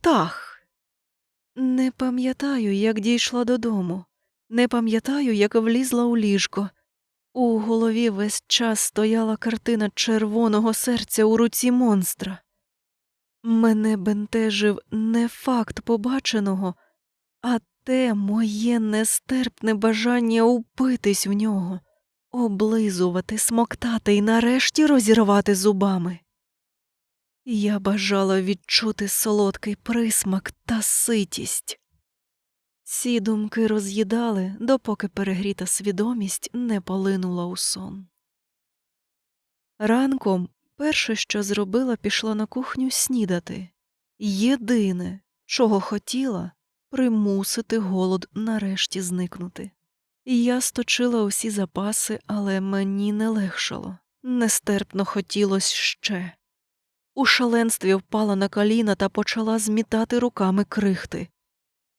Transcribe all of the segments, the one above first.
птах. Не пам'ятаю, як дійшла додому. Не пам'ятаю, як влізла у ліжко. У голові весь час стояла картина червоного серця у руці монстра. Мене бентежив не факт побаченого, а те моє нестерпне бажання упитись в нього, облизувати, смоктати і нарешті розірвати зубами. Я бажала відчути солодкий присмак та ситість. Ці думки роз'їдали, допоки перегріта свідомість не полинула у сон. Ранком перше, що зробила, пішла на кухню снідати. Єдине, чого хотіла, примусити голод нарешті зникнути. Я сточила усі запаси, але мені не легшало. Нестерпно хотілось ще. У шаленстві впала на коліна та почала змітати руками крихти.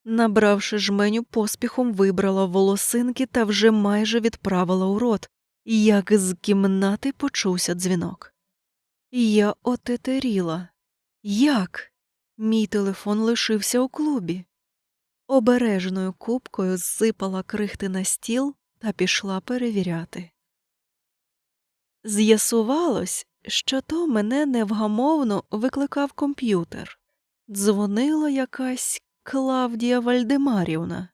Набравши жменю, поспіхом вибрала волосинки та вже майже відправила у рот, як з кімнати почувся дзвінок. Я отетеріла. Як? Мій телефон лишився у клубі. Обережною купкою зсипала крихти на стіл та пішла перевіряти. З'ясувалось, що то мене невгамовно викликав комп'ютер. Дзвонила якась Клавдія Вальдемарівна.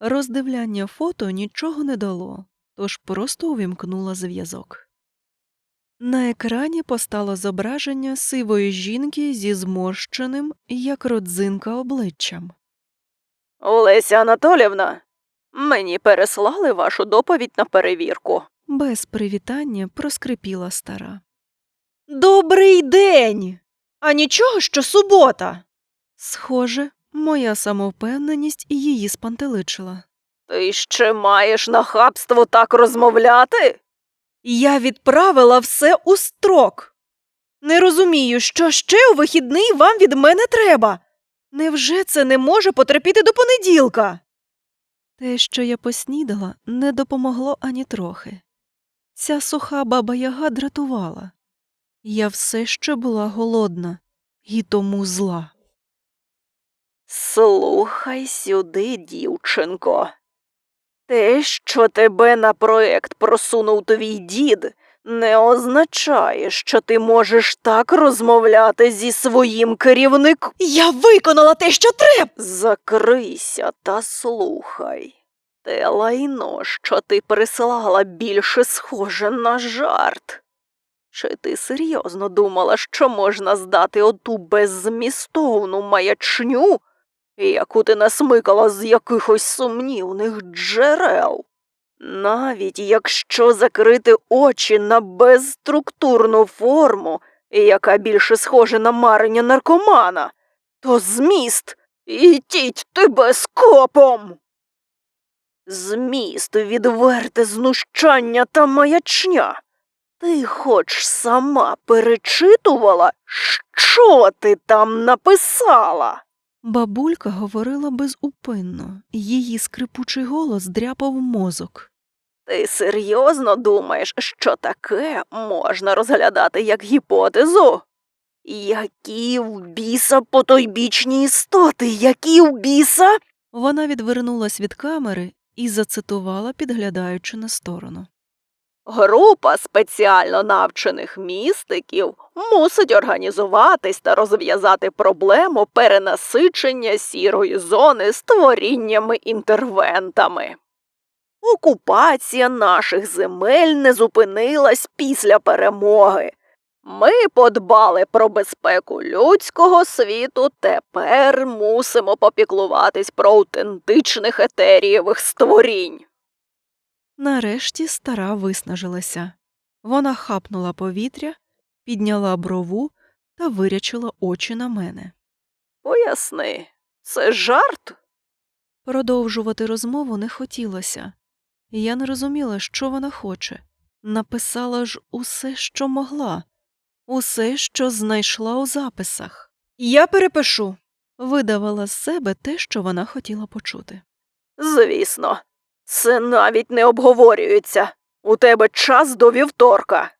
Роздивляння фото нічого не дало, тож просто увімкнула зв'язок. На екрані постало зображення сивої жінки зі зморщеним, як родзинка обличчям. Олеся Анатолівна, мені переслали вашу доповідь на перевірку. Без привітання проскрипіла стара. Добрий день! А нічого, що субота. Схоже, моя самовпевненість її спантеличила. Ти ще маєш нахабство так розмовляти? Я відправила все у строк. Не розумію, що ще у вихідний вам від мене треба. Невже це не може потерпіти до понеділка? Те, що я поснідала, не допомогло ані трохи. Ця суха баба яга дратувала. Я все ще була голодна і тому зла. Слухай сюди, дівчинко. Те, що тебе на проект просунув твій дід, не означає, що ти можеш так розмовляти зі своїм керівником. Я виконала те, що треба. Закрийся та слухай. Те лайно, що ти прислала, більше схоже на жарт. Чи ти серйозно думала, що можна здати оту беззмістовну маячню, яку ти насмикала з якихось сумнівних джерел? Навіть якщо закрити очі на безструктурну форму, яка більше схожа на марення наркомана, то зміст ітіть тебе скопом. Зміст відверте знущання та маячня. Ти хоч сама перечитувала, що ти там написала? Бабулька говорила безупинно, її скрипучий голос дряпав мозок. Ти серйозно думаєш, що таке можна розглядати як гіпотезу? Які в біса потойбічні істоти, які в біса? Вона відвернулась від камери і зацитувала, підглядаючи на сторону. Група спеціально навчених містиків мусить організуватись та розв'язати проблему перенасичення сірої зони створіннями-інтервентами. Окупація наших земель не зупинилась після перемоги. Ми подбали про безпеку людського світу, тепер мусимо попіклуватись про аутентичних етерієвих створінь. Нарешті стара виснажилася. Вона хапнула повітря, підняла брову та вирячила очі на мене. Поясни, це жарт? Продовжувати розмову не хотілося. Я не розуміла, що вона хоче. Написала ж усе, що могла, усе, що знайшла у записах. Я перепишу. Видавала з себе те, що вона хотіла почути. Звісно, це навіть не обговорюється. У тебе час до вівторка.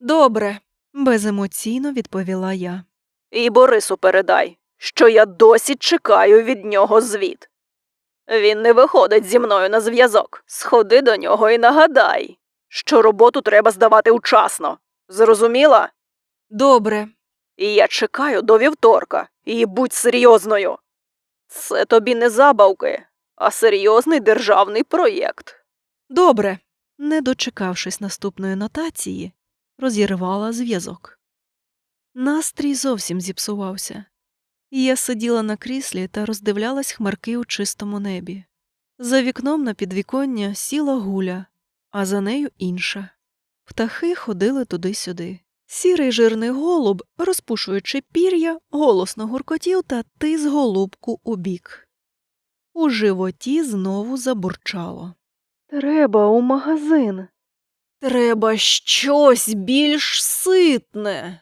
Добре. Беземоційно відповіла я. І Борису передай, що я досі чекаю від нього звіт. Він не виходить зі мною на зв'язок. Сходи до нього і нагадай, що роботу треба здавати учасно. Зрозуміла? Добре. І я чекаю до вівторка, і будь серйозною. Це тобі не забавки, а серйозний державний проєкт. Добре. Не дочекавшись наступної нотації, розірвала зв'язок. Настрій зовсім зіпсувався. Я сиділа на кріслі та роздивлялась хмарки у чистому небі. За вікном на підвіконня сіла гуля, а за нею інша. Птахи ходили туди-сюди. Сірий жирний голуб, розпушуючи пір'я, голосно гуркотів та тис голубку у бік. У животі знову забурчало. Треба у магазин. Треба щось більш ситне.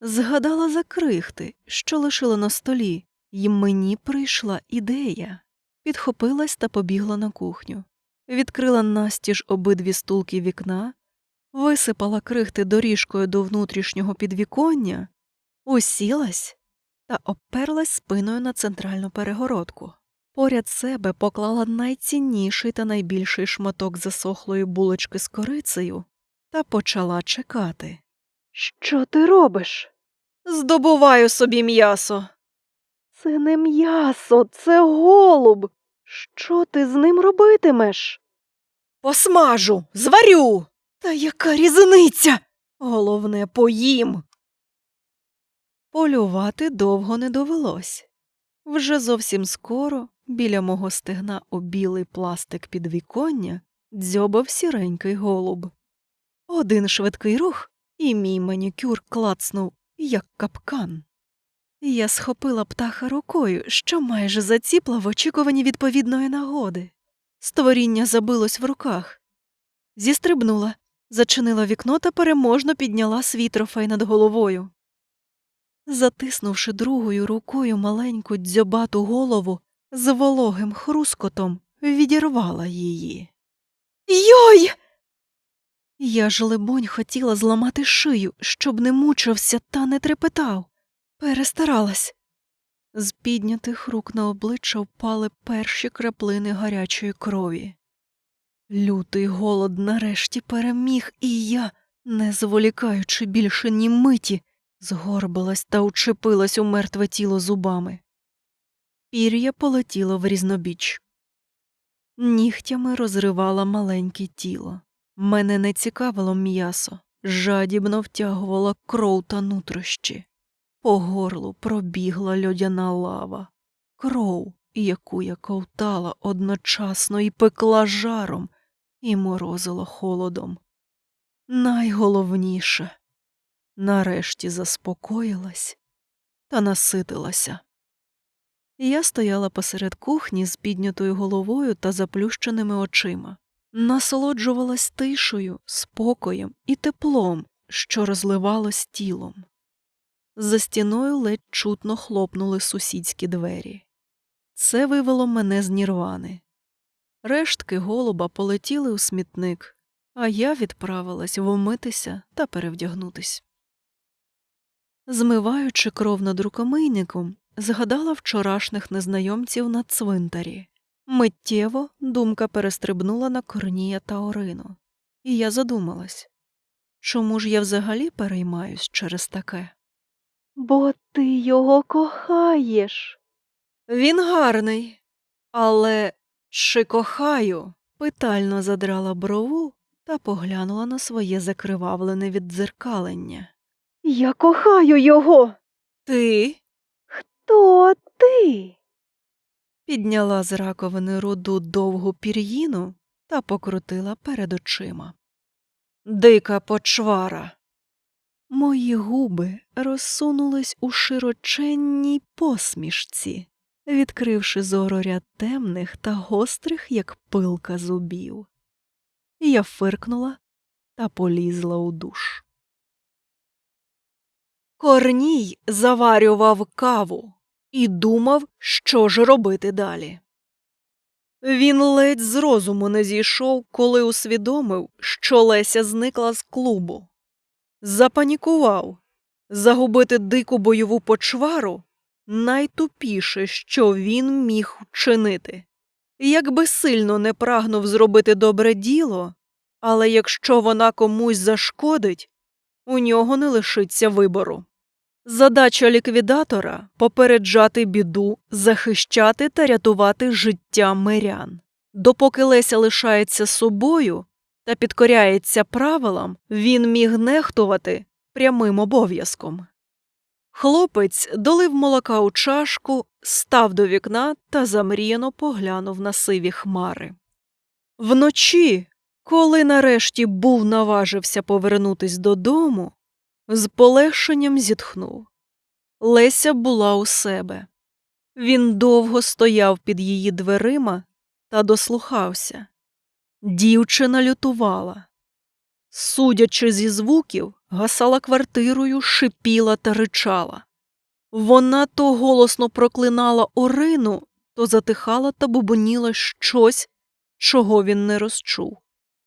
Згадала за крихти, що лишила на столі, і мені прийшла ідея. Підхопилась та побігла на кухню. Відкрила настіж обидві стулки вікна, висипала крихти доріжкою до внутрішнього підвіконня, усілась та оперлась спиною на центральну перегородку. Поряд себе поклала найцінніший та найбільший шматок засохлої булочки з корицею та почала чекати. Що ти робиш? Здобуваю собі м'ясо. Це не м'ясо, це голуб. Що ти з ним робитимеш? Посмажу, зварю. Та яка різниця? Головне, поїм. Полювати довго не довелось. Вже зовсім скоро біля мого стегна у білий пластик підвіконня дзьобав сіренький голуб. Один швидкий рух, і мій манікюр клацнув, як капкан. Я схопила птаха рукою, що майже заціпла в очікуванні відповідної нагоди. Створіння забилось в руках. Зістрибнула, зачинила вікно та переможно підняла свій трофей над головою. Затиснувши другою рукою маленьку дзьобату голову, з вологим хрускотом відірвала її. Йой! Я ж, либонь, хотіла зламати шию, щоб не мучився та не трепетав. Перестаралась. З піднятих рук на обличчя впали перші краплини гарячої крові. Лютий голод нарешті переміг, і я, не зволікаючи більше ні миті, згорбилась та учепилась у мертве тіло зубами. Пір'я полетіло в різнобіч. Нігтями розривала маленьке тіло. Мене не цікавило м'ясо, жадібно втягувала кров та нутрощі. По горлу пробігла льодяна лава, кров, яку я ковтала одночасно і пекла жаром, і морозила холодом. Найголовніше нарешті заспокоїлась та наситилася. Я стояла посеред кухні з піднятою головою та заплющеними очима, насолоджувалась тишою, спокоєм і теплом, що розливалось тілом. За стіною ледь чутно хлопнули сусідські двері. Це вивело мене з нірвани. Рештки голуба полетіли у смітник, а я відправилась вмитися та перевдягнутись. Змиваючи кров над рукомийником, згадала вчорашніх незнайомців на цвинтарі. Миттєво думка перестрибнула на Корнія та Орину, і я задумалась чому ж я взагалі переймаюсь через таке? Бо ти його кохаєш. Він гарний, але чи кохаю? питально задрала брову та поглянула на своє закривавлене віддзеркалення. Я кохаю його. Ти? Хто ти? Підняла з раковини руду довгу пір'їну та покрутила перед очима. Дика почвара. Мої губи розсунулись у широченній посмішці, відкривши зороряд темних та гострих, як пилка зубів. Я фиркнула та полізла у душ. Корній заварював каву і думав, що ж робити далі. Він ледь з розуму не зійшов, коли усвідомив, що Леся зникла з клубу. Запанікував. Загубити дику бойову почвару найтупіше, що він міг вчинити. Якби сильно не прагнув зробити добре діло, але якщо вона комусь зашкодить, у нього не лишиться вибору. Задача ліквідатора попереджати біду, захищати та рятувати життя мирян. Допоки Леся лишається собою та підкоряється правилам, він міг нехтувати прямим обов'язком. Хлопець долив молока у чашку, став до вікна та замріяно поглянув на сиві хмари. Вночі, коли нарешті був наважився повернутись додому, з полегшенням зітхнув. Леся була у себе. Він довго стояв під її дверима та дослухався. Дівчина лютувала. Судячи зі звуків, гасала квартирою, шипіла та ричала. Вона то голосно проклинала Орину, то затихала та бубоніла щось, чого він не розчув.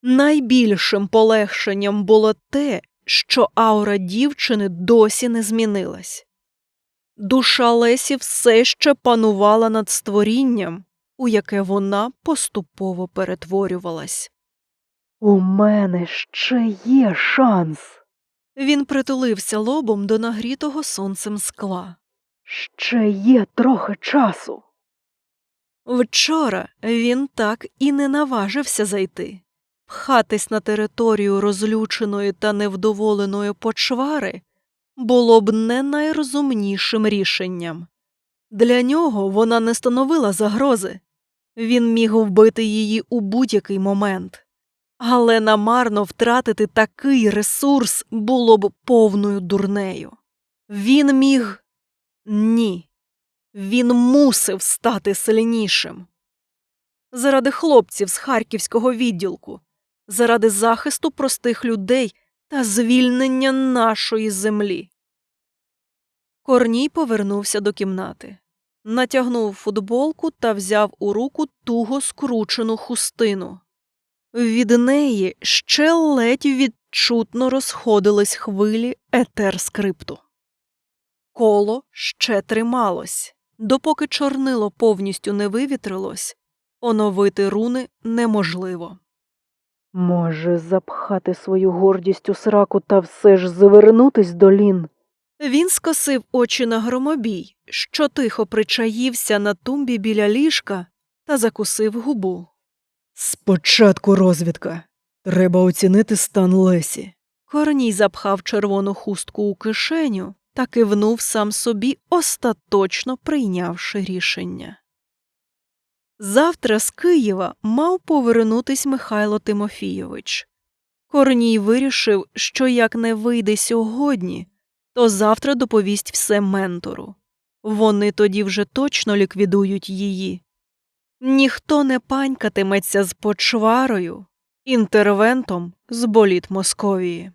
Найбільшим полегшенням було те, що аура дівчини досі не змінилась. Душа Лесі все ще панувала над створінням, у яке вона поступово перетворювалась. У мене ще є шанс. Він притулився лобом до нагрітого сонцем скла. Ще є трохи часу. Вчора він так і не наважився зайти. Пхатись на територію розлюченої та невдоволеної почвари було б не найрозумнішим рішенням. Для нього вона не становила загрози. Він міг вбити її у будь-який момент. Але намарно втратити такий ресурс було б повною дурнею. Він міг. Ні. Він мусив стати сильнішим. Заради хлопців з харківського відділку, заради захисту простих людей та звільнення нашої землі. Корній повернувся до кімнати, натягнув футболку та взяв у руку туго скручену хустину. Від неї ще ледь відчутно розходились хвилі етер скрипту. Коло ще трималось, допоки чорнило повністю не вивітрилось, оновити руни неможливо. Може, запхати свою гордість у сраку та все ж завернутись до лін? Він скосив очі на громобій, що тихо причаївся на тумбі біля ліжка та закусив губу. Спочатку розвідка. Треба оцінити стан Лесі. Корній запхав червону хустку у кишеню та кивнув сам собі, остаточно прийнявши рішення. Завтра з Києва мав повернутись Михайло Тимофійович. Корній вирішив, що як не вийде сьогодні, то завтра доповість все ментору. Вони тоді вже точно ліквідують її. Ніхто не панькатиметься з почварою, інтервентом з боліт Московії.